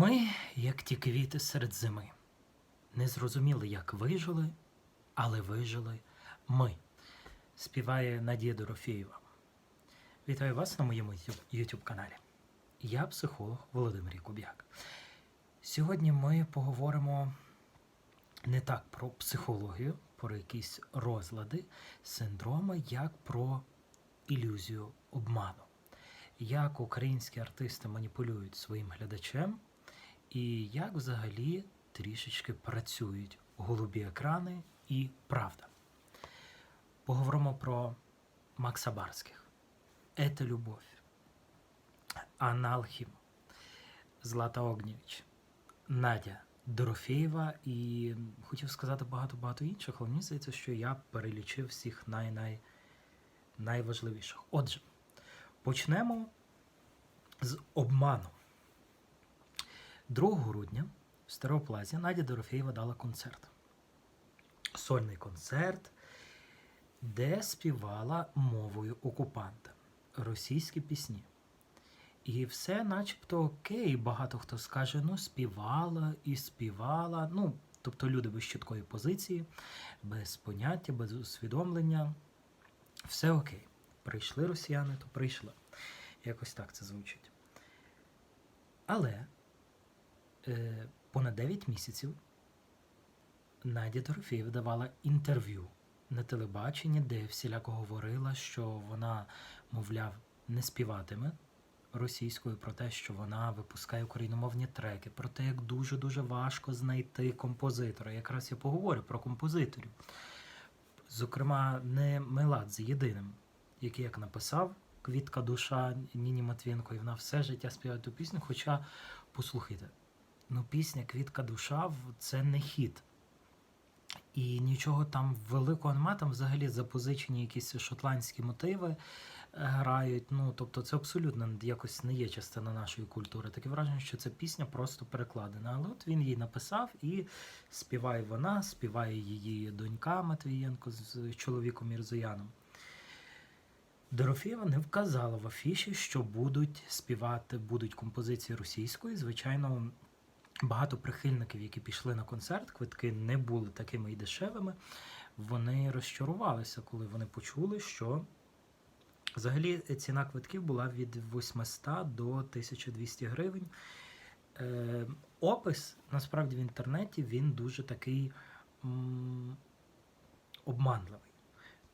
Ми, як ті квіти серед зими, не зрозуміли, як вижили, але вижили ми. Співає Надія Дорофєєва. Вітаю вас на моєму YouTube каналі. Я психолог Володимир Якуб'як. Сьогодні ми поговоримо не так про психологію, про якісь розлади, синдроми, як про ілюзію обману. Як українські артисти маніпулюють своїм глядачем, і як взагалі трішечки працюють голубі екрани і правда. Поговоримо про Макса Барських. Ета Любов, Анна Алхім, Злата Огнєвіч, Надя Дорофєєва і хотів сказати багато-багато інших, але мені здається, що я перелічив всіх найважливіших. Отже, почнемо з обману. 2 грудня в Стереоплазі Надя Дорофєєва дала концерт. Сольний концерт, де співала мовою окупанта російські пісні. І все начебто окей, багато хто скаже, ну, співала і співала. Ну, тобто люди без чіткої позиції, без поняття, без усвідомлення. Все окей. Прийшли росіяни, то прийшли. Якось так це звучить. Але понад 9 місяців Надя Дорофєєва давала інтерв'ю на телебаченні, де всіляко говорила, що вона, мовляв, не співатиме російською про те, що вона випускає україномовні треки, про те, як дуже-дуже важко знайти композитора. Якраз я поговорю про композиторів. Зокрема, не Меладзе єдиним, який як написав Квітка душа Ніні Матвієнко, і вона все життя співає ту пісню. Хоча, послухайте, ну пісня Квітка душа це не хіт. І нічого там великого нема, там взагалі запозичені якісь шотландські мотиви е, грають. Ну, тобто це абсолютно якось не є частина нашої культури. Таке враження, що ця пісня просто перекладена. Але от він її написав і співає вона, співає її донька Матвієнко з чоловіком Мірзояном. Дорофєва не вказала в афіші, що будуть співати, будуть композиції російської. Звичайно, багато прихильників, які пішли на концерт, квитки не були такими і дешевими. Вони розчарувалися, коли вони почули, що взагалі ціна квитків була від 800 до 1200 гривень. Е, опис насправді в інтернеті він дуже такий м, обманливий.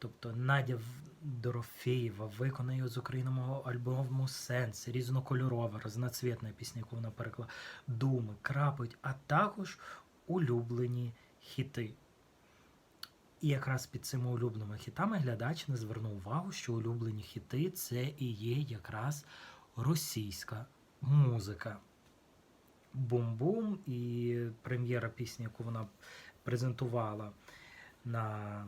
Тобто Надя Дорофєєва виконає з україномого альбому сенс, різнокольорова, разноцвітна пісня, яку вона перекла, думи, крапить, а також улюблені хіти. І якраз під цими улюбленими хітами глядач не звернув увагу, що улюблені хіти це і є якраз російська музика. Бум-бум і прем'єра пісні, яку вона презентувала на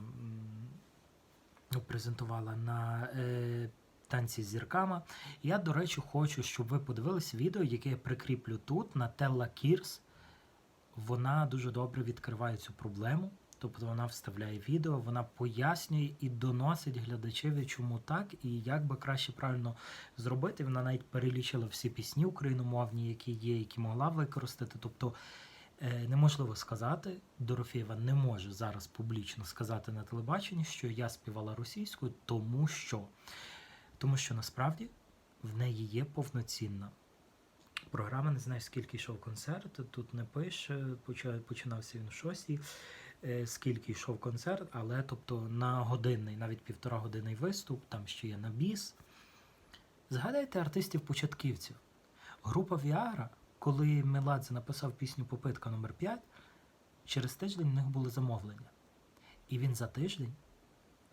презентувала на е, танці з зірками. Я, до речі, хочу, щоб ви подивилися відео, яке я прикріплю тут на Телла Кірс. Вона дуже добре відкриває цю проблему. Тобто вона вставляє відео, вона пояснює і доносить глядачеві, чому так, і як би краще правильно зробити. Вона навіть перелічила всі пісні україномовні, які є, які могла використати. Тобто неможливо сказати, Дорофєєва не може зараз публічно сказати на телебаченні, що я співала російською, тому що тому що насправді в неї є повноцінна програма. Не знаю, скільки йшов концерт, тут не пише, починався він в шостій, е, скільки йшов концерт, але тобто на годинний, навіть півтора годинний виступ, там ще є на біс. Згадайте артистів-початківців. Група Віагра коли Меладзе написав пісню Попитка номер 5 через тиждень в них були замовлення. І він за тиждень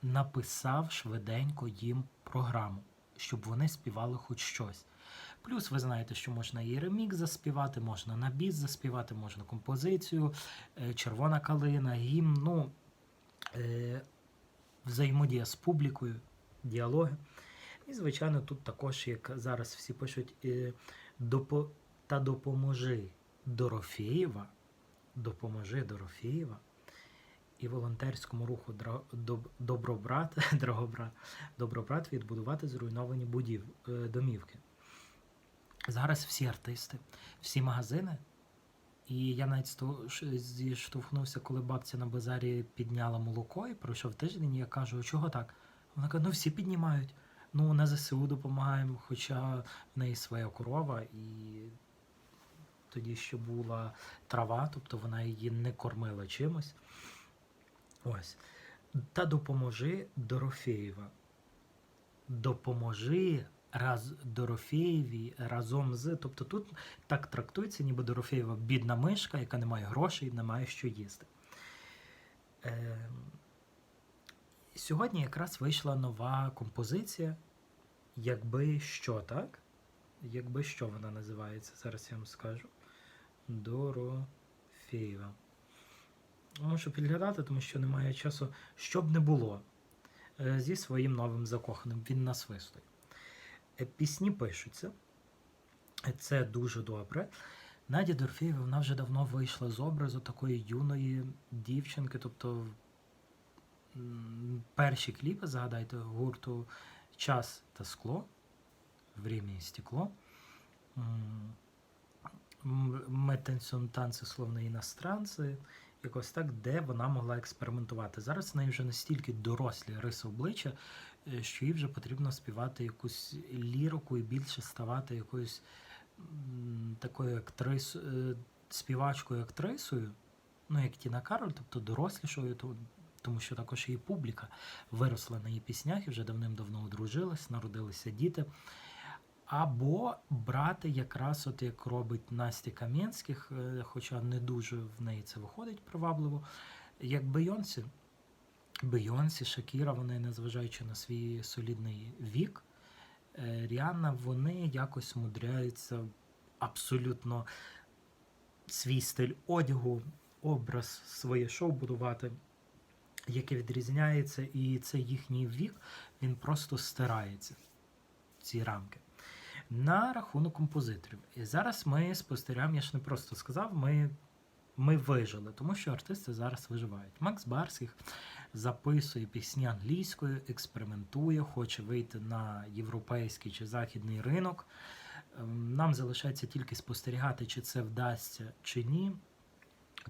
написав швиденько їм програму, щоб вони співали хоч щось. Плюс ви знаєте, що можна і ремікс заспівати, можна на біс заспівати, можна композицію, е, червона калина, гімн, ну, е, взаємодія з публікою, діалоги. І, звичайно, тут також, як зараз всі пишуть, е, допо та допоможи Дорофєєва, допоможи Дорофєєва і волонтерському руху Добробрат, Драгобрат, Добробрат відбудувати зруйновані будів, е, домівки. Зараз всі артисти, всі магазини. І я навіть зіштовхнувся, коли бабця на базарі підняла молоко і пройшов тиждень, і я кажу, чого так? Вона каже, ну всі піднімають. Ну, на ЗСУ допомагаємо, хоча в неї своя корова, і тоді ще була трава, тобто вона її не кормила чимось. Ось. Та допоможи Дорофеєва. Допоможи раз Дорофеєві разом з. Тобто тут так трактується, ніби Дорофеєва бідна мишка, яка не має грошей, не має що їсти. Е, сьогодні якраз вийшла нова композиція. Якби що, так? Якби що вона називається, зараз я вам скажу. Дорофеєва. Можу підглядати, тому що немає часу, щоб не було. Е, Зі своїм новим закоханим. Він насвистує. Е, Пісні пишуться. Е, Це дуже добре. Надя Дорфєєва, вона вже давно вийшла з образу такої юної дівчинки. Тобто перші кліпи, згадайте, гурту Час та скло. Время і стекло. Ми танці словно іностранці. Якось так, де вона могла експериментувати. Зараз в неї вже настільки дорослі риси обличчя, е, що їй вже потрібно співати якусь лірику і більше ставати якоюсь такою актрис, е, співачкою актрисою, ну як Тіна Кароль, тобто дорослішою, тому що також її публіка виросла на її піснях і вже давним-давно одружилась, народилися діти. Або брати якраз, от як робить Настя Кам'янських, е, хоча не дуже в неї це виходить привабливо, як Бейонсі. Бейонсі, Шакіра, вони, незважаючи на свій солідний вік, е, Ріанна, вони якось мудряються абсолютно свій стиль одягу, образ, своє шоу будувати, яке відрізняється, і це їхній вік, він просто стирається, ці рамки. На рахунок композиторів. І зараз ми спостерігаємо, я ж не просто сказав, ми, ми вижили, тому що артисти зараз виживають. Макс Барських записує пісні англійською, експериментує, хоче вийти на європейський чи західний ринок. Ем, Нам залишається тільки спостерігати, чи це вдасться чи ні.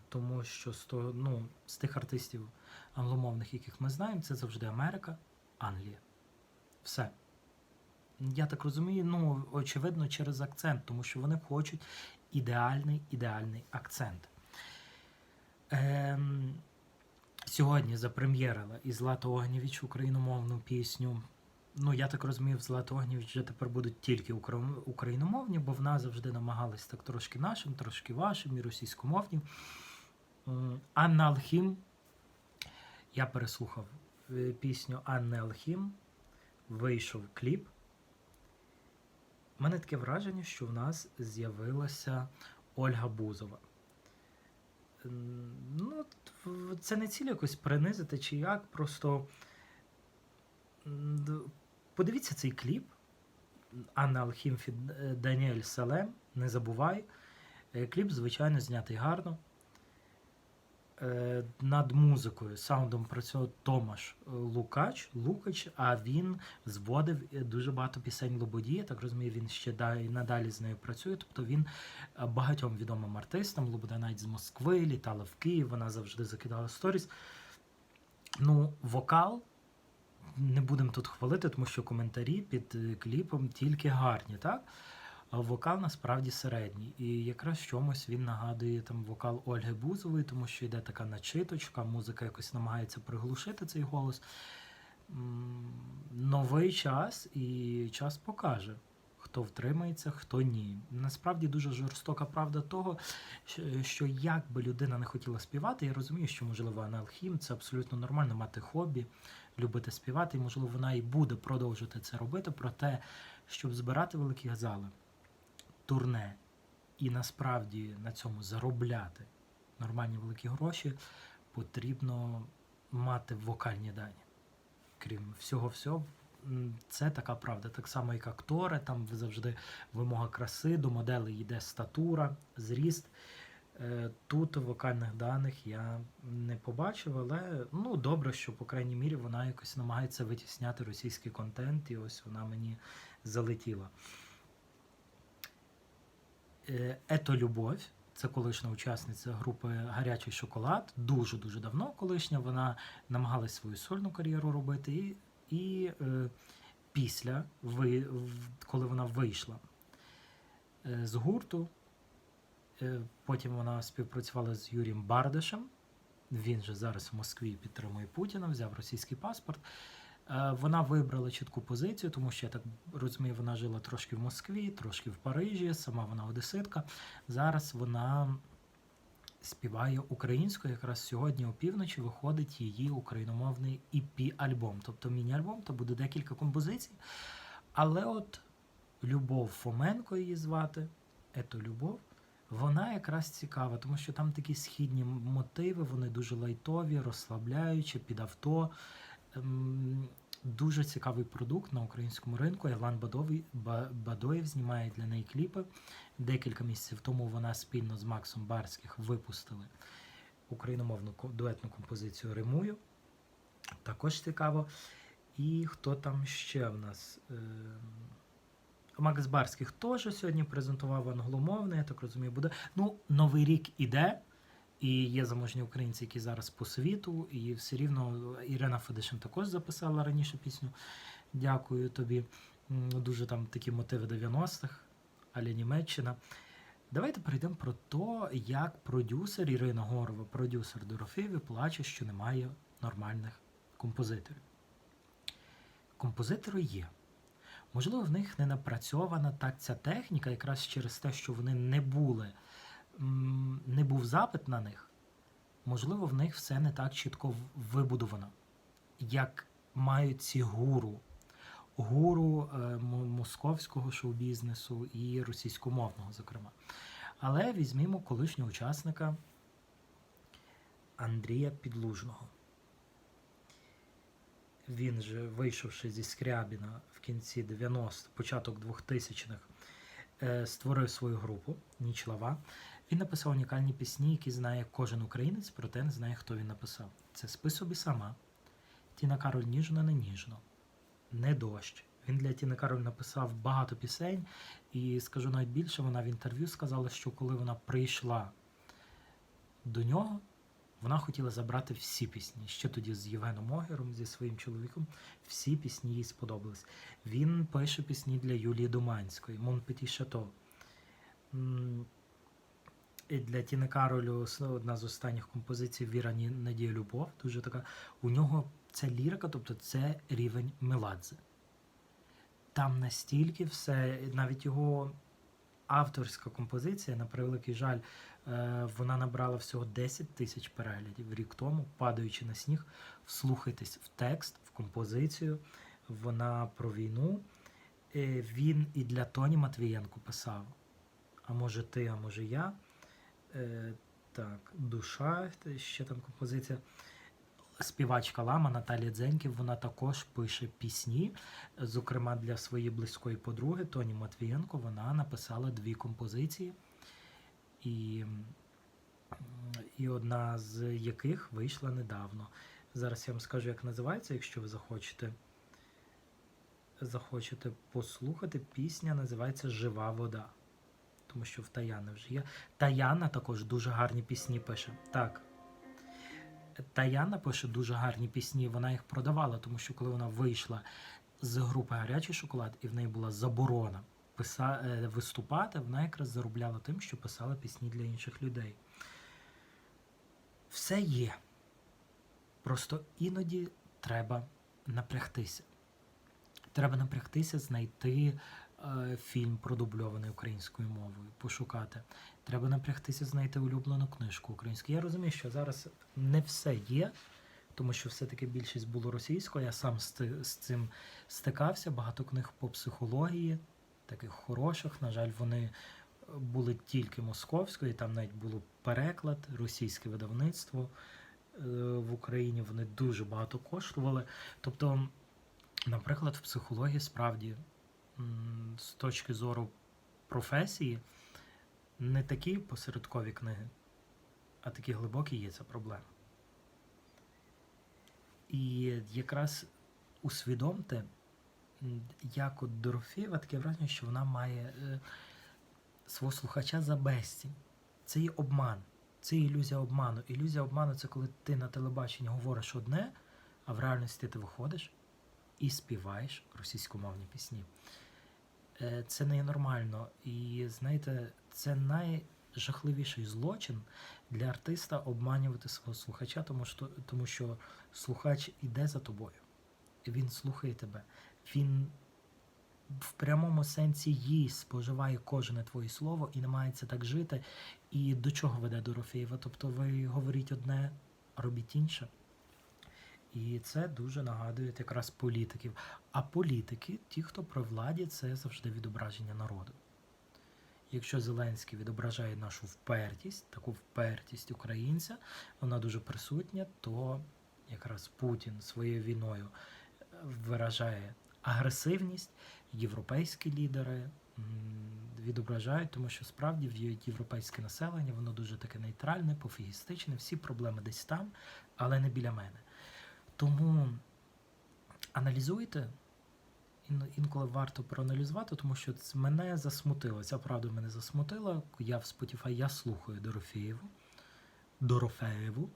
Тому що з, того, ну, з тих артистів англомовних, яких ми знаємо, це завжди Америка, Англія. Все. Я так розумію, ну, очевидно, через акцент, тому що вони хочуть ідеальний ідеальний акцент. Ем, сьогодні запрем'єрила і Злата Огнєвіч україномовну пісню. Ну, я так розумію, Злата Огнєвіч вже тепер будуть тільки україномовні, бо вона завжди намагалась так трошки нашим, трошки вашим і російськомовні. Анна Алхім. Я переслухав е, пісню Анни Алхім. Вийшов кліп. У мене таке враження, що в нас з'явилася Ольга Бузова. Ну, це не ціль якось принизити чи як, просто подивіться цей кліп. Анна Алхімфі Даніель Салем, не забувай. Е, Кліп, звичайно, знятий гарно. Е, Над музикою, саундом працював Томаш е, Лукач, Лукач, а він зводив е, дуже багато пісень Лободі. Я так розумію, він ще да- і надалі з нею працює. Тобто він багатьом відомим артистам, Лобода навіть з Москви, літала в Київ, вона завжди закидала сторіс. Ну, вокал не будемо тут хвалити, тому що коментарі під кліпом тільки гарні, так? А вокал насправді середній. І якраз чомусь він нагадує там вокал Ольги Бузової, тому що йде така начиточка, музика якось намагається приглушити цей голос. Новий час, і час покаже, хто втримається, хто ні. Насправді дуже жорстока правда того, що- як би людина не хотіла співати, я розумію, що можливо аналхім це абсолютно нормально мати хобі, любити співати, і можливо вона і буде продовжувати це робити, проте, щоб збирати великі зали, турне і насправді на цьому заробляти нормальні великі гроші, потрібно мати вокальні дані. Крім всього всього, це така правда. Так само, як актори, там завжди вимога краси, до моделей йде статура, зріст. Е, Тут вокальних даних я не побачив, але ну добре, що по крайній мірі вона якось намагається витісняти російський контент, і ось вона мені залетіла. Е, Ето Любов, це колишня учасниця групи Гарячий шоколад. Дуже дуже давно колишня. Вона намагалась свою сольну кар'єру робити. І, і е, після, ви, коли вона вийшла е, з гурту, е, потім вона співпрацювала з Юрієм Бардашем. Він же зараз в Москві підтримує Путіна, взяв російський паспорт. Е, Вона вибрала чітку позицію, тому що я так розумію, вона жила трошки в Москві, трошки в Парижі, сама вона одеситка. Зараз вона співає українською. Якраз сьогодні опівночі виходить її україномовний EP-альбом, тобто міні-альбом, то буде декілька композицій. Але от Любов Фоменко її звати, ето Любов, вона якраз цікава, тому що там такі східні мотиви, вони дуже лайтові, розслабляючі, під авто. Ем, Дуже цікавий продукт на українському ринку. Ілан Бадовий, Бадоєв знімає для неї кліпи. Декілька місяців тому вона спільно з Максом Барських випустили україномовну дуетну композицію Римую. Також цікаво. І хто там ще в нас? Ем, Макс Барських теж сьогодні презентував англомовний, я так розумію, буде. Ну, Новий рік іде, і є заможні українці, які зараз по світу, і все рівно Ірина Федишин також записала раніше пісню. Дякую тобі. Дуже там такі мотиви 90-х, аля Німеччина. Давайте перейдемо про те, як продюсер Ірина Горова, продюсер Дорофеєві, плаче, що немає нормальних композиторів. Композитори є. Можливо, в них не напрацьована так ця техніка, якраз через те, що вони не були, не був запит на них. Можливо, в них все не так чітко вибудовано, як мають ці гуру, гуру е, московського шоу-бізнесу і російськомовного, зокрема. Але візьмімо колишнього учасника Андрія Підлужного. Він же, вийшовши зі Скрябіна в кінці 90-х, початок 2000-х, е, створив свою групу Ніч Лава. Він написав унікальні пісні, які знає кожен українець, проте не знає, хто він написав. Це Спи собі сама, Тіна Кароль ніжно не ніжно, не дощ. Він для Тіни Кароль написав багато пісень, і скажу навіть більше, вона в інтерв'ю сказала, що коли вона прийшла до нього, вона хотіла забрати всі пісні. Ще тоді з Євгеном Огером, зі своїм чоловіком, всі пісні їй сподобались. Він пише пісні для Юлії Думанської, Мон Петі Шато. І для Тіни Каролю одна з останніх композицій Віра Надія Любов. Дуже така. У нього це лірика, тобто це рівень Меладзе. Там настільки все, навіть його авторська композиція, на превеликий жаль, е, вона набрала всього 10 тисяч переглядів рік тому, падаючи на сніг. Вслухайтесь в текст, в композицію. Вона про війну. Е, Він і для Тоні Матвієнко писав. А може ти, а може я. Е, Так, душа, ще там композиція. Співачка Лама Наталія Дзеньків, вона також пише пісні. Зокрема, для своєї близької подруги Тоні Матвієнко вона написала дві композиції, і, і одна з яких вийшла недавно. Зараз я вам скажу, як називається, якщо ви захочете. Захочете послухати, пісня називається Жива вода. Тому що в Таяни вже є. Таяна також дуже гарні пісні пише. Так. Таяна пише дуже гарні пісні, вона їх продавала, тому що коли вона вийшла з групи Гарячий шоколад і в неї була заборона писа... е, виступати, вона якраз заробляла тим, що писала пісні для інших людей. Все є. Просто іноді треба напрягтися. Треба напрягтися, знайти фільм продубльований українською мовою, пошукати. Треба напрягтися, знайти улюблену книжку українською. Я розумію, що зараз не все є, тому що все-таки більшість було російською. Я сам з, цим стикався. Багато книг по психології, таких хороших. На жаль, вони були тільки московською, там навіть було переклад, російське видавництво е, в Україні. Вони дуже багато коштували. Тобто, наприклад, в психології справді з точки зору професії не такі посередкові книги, а такі глибокі є ця проблема. І якраз усвідомте, як от Дорофєва таке враження, що вона має. е, свого слухача за безцінь. Це є обман, це ілюзія обману. Ілюзія обману це коли ти на телебаченні говориш одне, а в реальності ти виходиш і співаєш російськомовні пісні. Е, Це не є нормально. І знаєте, це найжахливіший злочин для артиста обманювати свого слухача, тому що, тому що слухач іде за тобою. Він слухає тебе. Він в прямому сенсі їсть, споживає кожне твоє слово і намагається так жити. І до чого веде Дорофєєва? Тобто ви говоріть одне, робіть інше. І це дуже нагадує якраз політиків. А політики, ті, хто при владі, це завжди відображення народу. Якщо Зеленський відображає нашу впертість, таку впертість українця, вона дуже присутня, то якраз Путін своєю війною е, виражає агресивність, європейські лідери відображають, тому що справді європейське населення воно дуже таке нейтральне, пофігістичне, всі проблеми десь там, але не біля мене. Тому аналізуйте. Ін- Інколи варто проаналізувати, тому що це мене засмутило. Ця правда мене засмутила. Я в Spotify я слухаю Дорофеєву. Дорофеєву.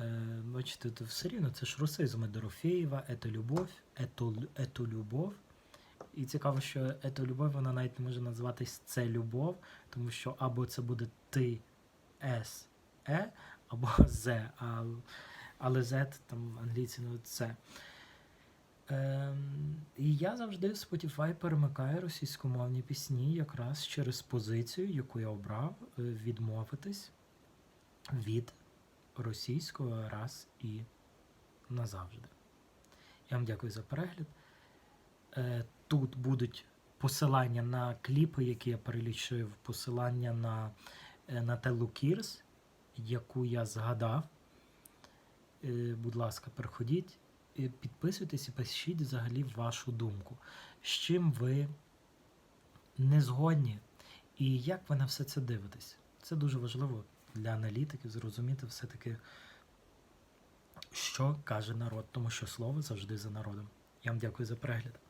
Е, бачите, то все рівно це ж русизми Дорофеєва, ето любов, ето, ето любов. І цікаво, що ето любов, вона навіть не може називатись це любов, тому що або це буде ти, с, е, або з, а, але z там англійці ну це. Ем, і я завжди в Spotify перемикаю російськомовні пісні якраз через позицію, яку я обрав, е, відмовитись від російського раз і назавжди. Я вам дякую за перегляд. Е, Тут будуть посилання на кліпи, які я перелічив, посилання на Нателлу Кірс, яку я згадав. Е, Будь ласка, переходіть, е, підписуйтесь і пишіть взагалі вашу думку. З чим ви не згодні і як ви на все це дивитесь. Це дуже важливо для аналітиків зрозуміти все-таки, що каже народ, тому що слово завжди за народом. Я вам дякую за перегляд.